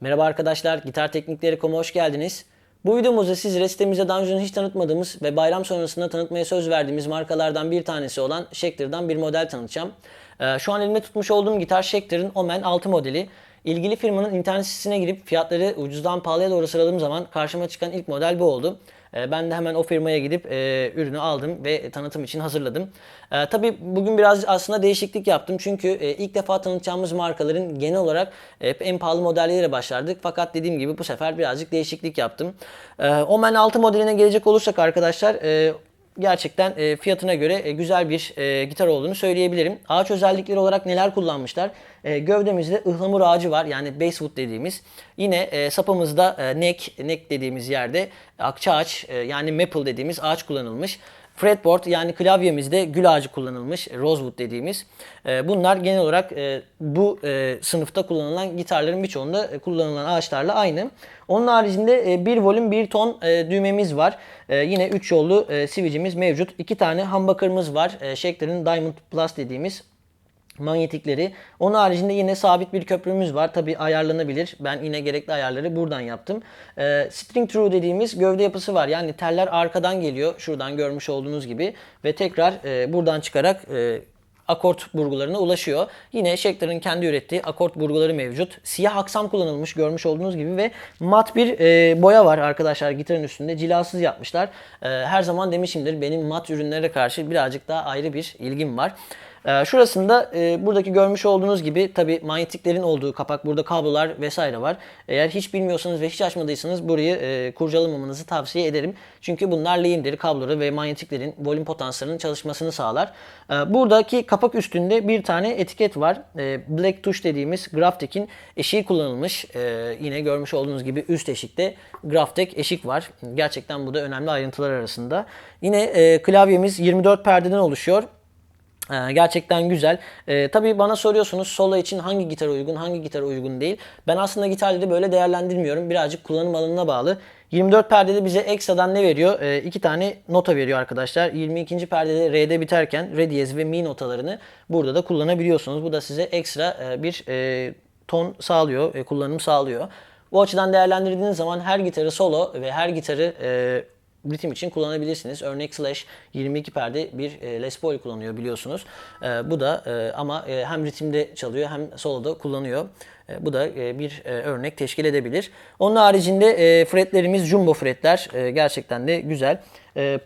Merhaba arkadaşlar, Gitar Teknikleri.com'a hoş geldiniz. Bu videomuzda sizlere sitemizde daha önce hiç tanıtmadığımız ve bayram sonrasında tanıtmaya söz verdiğimiz markalardan bir tanesi olan Schecter'dan bir model tanıtacağım. Ee, Şu an elimde tutmuş olduğum gitar Schecter'ın Omen 6 modeli. İlgili firmanın internet sitesine girip fiyatları ucuzdan pahalıya doğru sıraladığım zaman karşıma çıkan ilk model bu oldu. Ee, Ben de hemen o firmaya gidip e, ürünü aldım ve tanıtım için hazırladım. E, tabii bugün biraz aslında değişiklik yaptım çünkü e, ilk defa tanıtacağımız markaların genel olarak hep en pahalı modelleriyle başlardık. Fakat dediğim gibi bu sefer birazcık değişiklik yaptım. E, Omen 6 modeline gelecek olursak arkadaşlar e, gerçekten e, fiyatına göre e, güzel bir e, gitar olduğunu söyleyebilirim. Ağaç özellikleri olarak neler kullanmışlar? E, gövdemizde ıhlamur ağacı var yani basswood dediğimiz. Yine e, sapımızda e, neck, neck dediğimiz yerde akça ağaç e, yani maple dediğimiz ağaç kullanılmış. Fretboard yani klavyemizde gül ağacı kullanılmış, rosewood dediğimiz. E, bunlar genel olarak e, bu e, sınıfta kullanılan gitarların birçoğunda e, kullanılan ağaçlarla aynı. Onun haricinde e, bir volüm bir ton düğmemiz var. Yine 3 yollu switch'imiz mevcut. 2 tane humbucker'ımız var. Schecter'ın Diamond Plus dediğimiz manyetikleri. Onun haricinde yine sabit bir köprümüz var. Tabi ayarlanabilir. Ben yine gerekli ayarları buradan yaptım. Ee, string through dediğimiz gövde yapısı var. Yani teller arkadan geliyor. Şuradan görmüş olduğunuz gibi. Ve tekrar e, buradan çıkarak e, akort burgularına ulaşıyor. Yine Schecter'ın kendi ürettiği akort burguları mevcut. Siyah aksam kullanılmış görmüş olduğunuz gibi ve mat bir e, boya var arkadaşlar gitarın üstünde. Cilasız yapmışlar. E, her zaman demişimdir benim mat ürünlere karşı birazcık daha ayrı bir ilgim var. Ee, Şurasında e, buradaki görmüş olduğunuz gibi tabi manyetiklerin olduğu kapak, burada kablolar vesaire var. Eğer hiç bilmiyorsanız ve hiç açmadıysanız burayı e, kurcalamamanızı tavsiye ederim. Çünkü bunlar lehimleri, kabloları ve manyetiklerin volüm potansiyelinin çalışmasını sağlar. Ee, Buradaki kapak üstünde bir tane etiket var. Ee, Black Tuş dediğimiz Graftek'in eşiği kullanılmış. Ee, Yine görmüş olduğunuz gibi üst eşikte Graftek eşik var. Gerçekten bu da önemli ayrıntılar arasında. Yine e, klavyemiz 24 perdeden oluşuyor. Ee, Gerçekten güzel. Ee, tabii bana soruyorsunuz solo için hangi gitar uygun, hangi gitar uygun değil. Ben aslında gitarları böyle değerlendirmiyorum. Birazcık kullanım alanına bağlı. 24 perdede bize ekstradan ne veriyor? Ee, iki tane nota veriyor arkadaşlar. 22. perdede R'de biterken Re diyez ve Mi notalarını burada da kullanabiliyorsunuz. Bu da size ekstra e, bir e, ton sağlıyor, e, kullanım sağlıyor. Bu açıdan değerlendirdiğiniz zaman her gitarı solo ve her gitarı e, ritim için kullanabilirsiniz. Örnek Slash 22 perde bir e, Les Paul kullanıyor biliyorsunuz. E, bu da e, ama hem ritimde çalıyor hem soloda kullanıyor. E, bu da e, bir e, örnek teşkil edebilir. Onun haricinde fretlerimiz jumbo fretler. Gerçekten de güzel.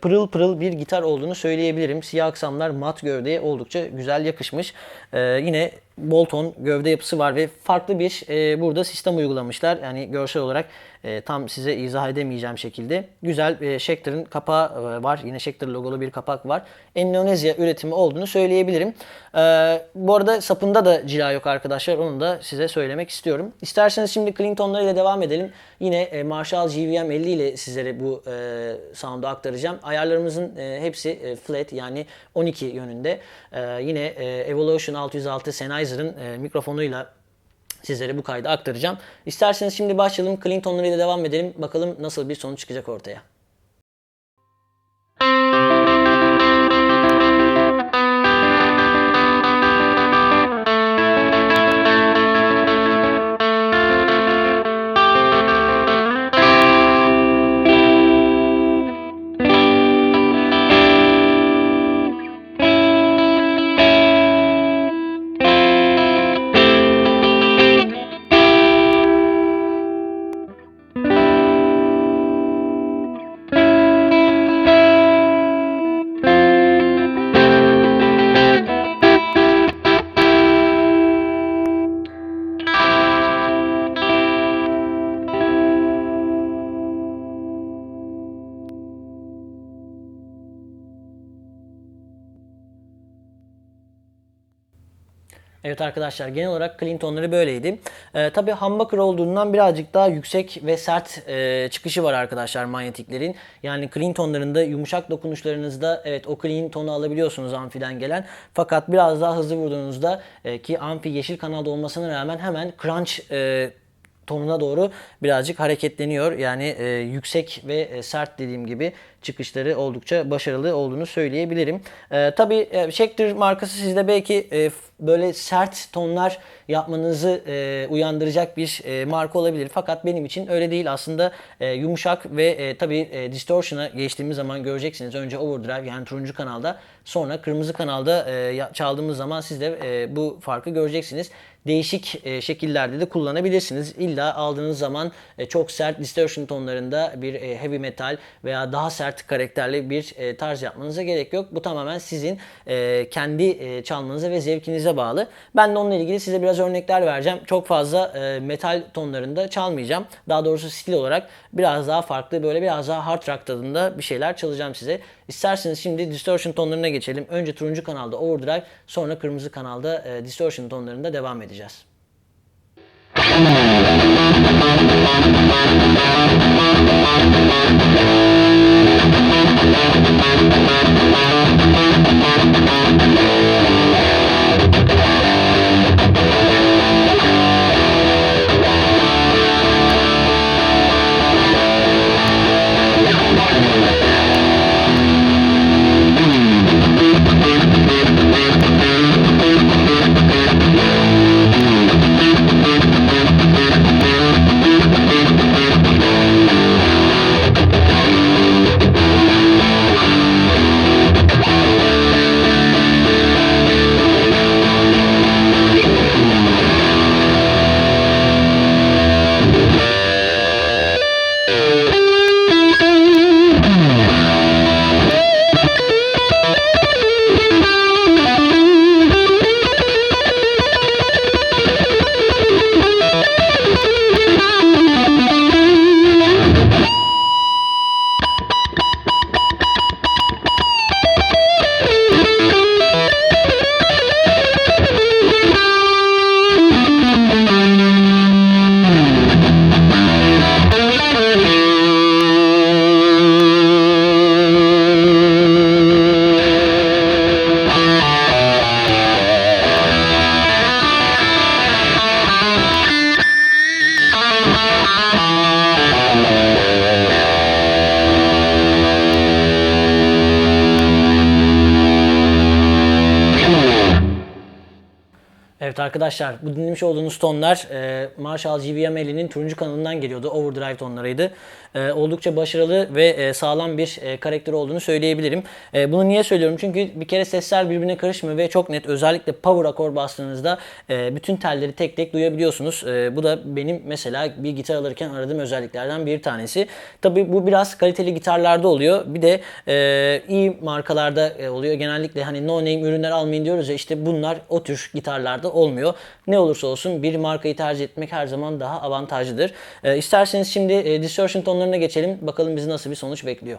Pırıl pırıl bir gitar olduğunu söyleyebilirim. Siyah aksamlar mat gövdeye oldukça güzel yakışmış. Yine Bolton gövde yapısı var ve farklı bir burada sistem uygulamışlar. Yani görsel olarak tam size izah edemeyeceğim şekilde. Güzel e, Schecter'ın kapağı var. Yine Schecter logolu bir kapak var. Endonezya üretimi olduğunu söyleyebilirim. Bu arada sapında da cila yok arkadaşlar. Onu da size söylemek istiyorum. İsterseniz şimdi Clinton'lar ile devam edelim. Yine e, Marshall GVM 50 ile sizlere bu e, sound'u aktaracağım. Ayarlarımızın e, hepsi flat yani 12 yönünde. Yine Evolution 606 Sennheiser'ın mikrofonuyla sizlere bu kaydı aktaracağım. İsterseniz şimdi başlayalım. Clinton'ları ile devam edelim. Bakalım nasıl bir sonuç çıkacak ortaya. Evet arkadaşlar genel olarak Clinton'ları böyleydi. Ee, Tabi humbucker olduğundan birazcık daha yüksek ve sert e, çıkışı var arkadaşlar manyetiklerin. Yani Clinton'ların da yumuşak dokunuşlarınızda evet o clean tonu alabiliyorsunuz amfiden gelen. Fakat biraz daha hızlı vurduğunuzda e, ki amfi yeşil kanalda olmasına rağmen hemen crunch e, tonuna doğru birazcık hareketleniyor. Yani e, yüksek ve e, sert dediğim gibi çıkışları oldukça başarılı olduğunu söyleyebilirim. E, tabii e, Schecter markası sizde belki e, böyle sert tonlar yapmanızı e, uyandıracak bir e, marka olabilir. Fakat benim için öyle değil. Aslında e, yumuşak ve e, tabii e, distortion'a geçtiğimiz zaman göreceksiniz. Önce overdrive yani turuncu kanalda sonra kırmızı kanalda e, çaldığımız zaman siz de e, bu farkı göreceksiniz. Değişik e, şekillerde de kullanabilirsiniz. İlla aldığınız zaman e, çok sert distortion tonlarında bir e, heavy metal veya daha sert karakterli bir e, tarz yapmanıza gerek yok. Bu tamamen sizin e, kendi e, çalmanıza ve zevkinize bağlı. Ben de onunla ilgili size biraz örnekler vereceğim. Çok fazla e, metal tonlarında çalmayacağım. Daha doğrusu stil olarak biraz daha farklı böyle biraz daha hard rock tadında bir şeyler çalacağım size. İsterseniz şimdi distortion tonlarına geçelim. Önce turuncu kanalda overdrive sonra kırmızı kanalda e, distortion tonlarında devam edeceğiz. Müzik Evet arkadaşlar bu dinlemiş olduğunuz tonlar e, Marshall GVM50'nin turuncu kanalından geliyordu. Overdrive tonlarıydı. E, oldukça başarılı ve e, sağlam bir e, karakteri olduğunu söyleyebilirim. E, bunu niye söylüyorum? Çünkü bir kere sesler birbirine karışmıyor ve çok net özellikle power akor bastığınızda e, bütün telleri tek tek duyabiliyorsunuz. E, bu da benim mesela bir gitar alırken aradığım özelliklerden bir tanesi. Tabii bu biraz kaliteli gitarlarda oluyor. Bir de e, iyi markalarda e, oluyor. Genellikle hani no name ürünler almayın diyoruz ya işte bunlar o tür gitarlarda olmuyor. Ne olursa olsun bir markayı tercih etmek her zaman daha avantajlıdır. E, isterseniz şimdi e, distortion tonlarına geçelim. Bakalım bizi nasıl bir sonuç bekliyor.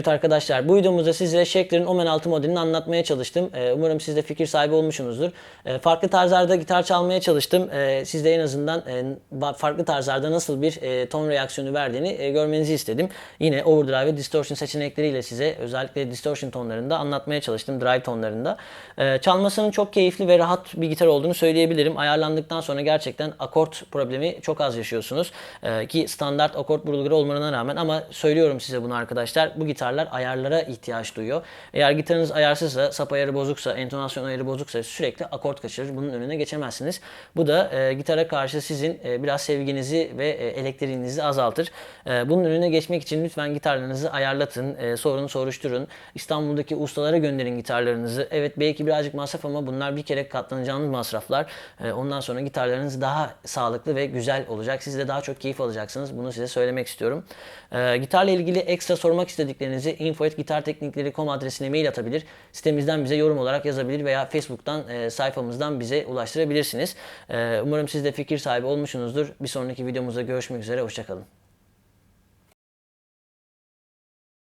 Evet arkadaşlar bu videomuzda sizlere Schecter'in Omen 6 modelini anlatmaya çalıştım. Ee, umarım siz de fikir sahibi olmuşsunuzdur. Ee, farklı tarzlarda gitar çalmaya çalıştım. Ee, siz de en azından e, farklı tarzlarda nasıl bir e, ton reaksiyonu verdiğini e, görmenizi istedim. Yine overdrive ve distortion seçenekleriyle size özellikle distortion tonlarında anlatmaya çalıştım. Drive tonlarında. Ee, çalmasının çok keyifli ve rahat bir gitar olduğunu söyleyebilirim. Ayarlandıktan sonra gerçekten akort problemi çok az yaşıyorsunuz. Ki standart akort bulguları olmalarına rağmen ama söylüyorum size bunu arkadaşlar. Bu gitarlar ayarlara ihtiyaç duyuyor. Eğer gitarınız ayarsızsa, sap ayarı bozuksa, entonasyon ayarı bozuksa sürekli akort kaçırır. Bunun önüne geçemezsiniz. Bu da e, gitara karşı sizin e, biraz sevginizi ve e, elektriğinizi azaltır. E, bunun önüne geçmek için lütfen gitarlarınızı ayarlatın, e, sorun soruşturun. İstanbul'daki ustalara gönderin gitarlarınızı. Evet belki birazcık masraf ama bunlar bir kere katlanacağınız masraflar. E, ondan sonra gitarlarınız daha sağlıklı ve güzel olacak. Siz de daha çok keyif alacaksınız. Bunu size söylemek istiyorum. E, gitarla ilgili ekstra sormak istediklerinizi info.gitarteknikleri.com adresine mail atabilir. Sitemizden bize yorum olarak yazabilir veya Facebook'tan e, sayfamızdan bize ulaştırabilirsiniz. E, umarım siz de fikir sahibi olmuşsunuzdur. Bir sonraki videomuzda görüşmek üzere. Hoşçakalın.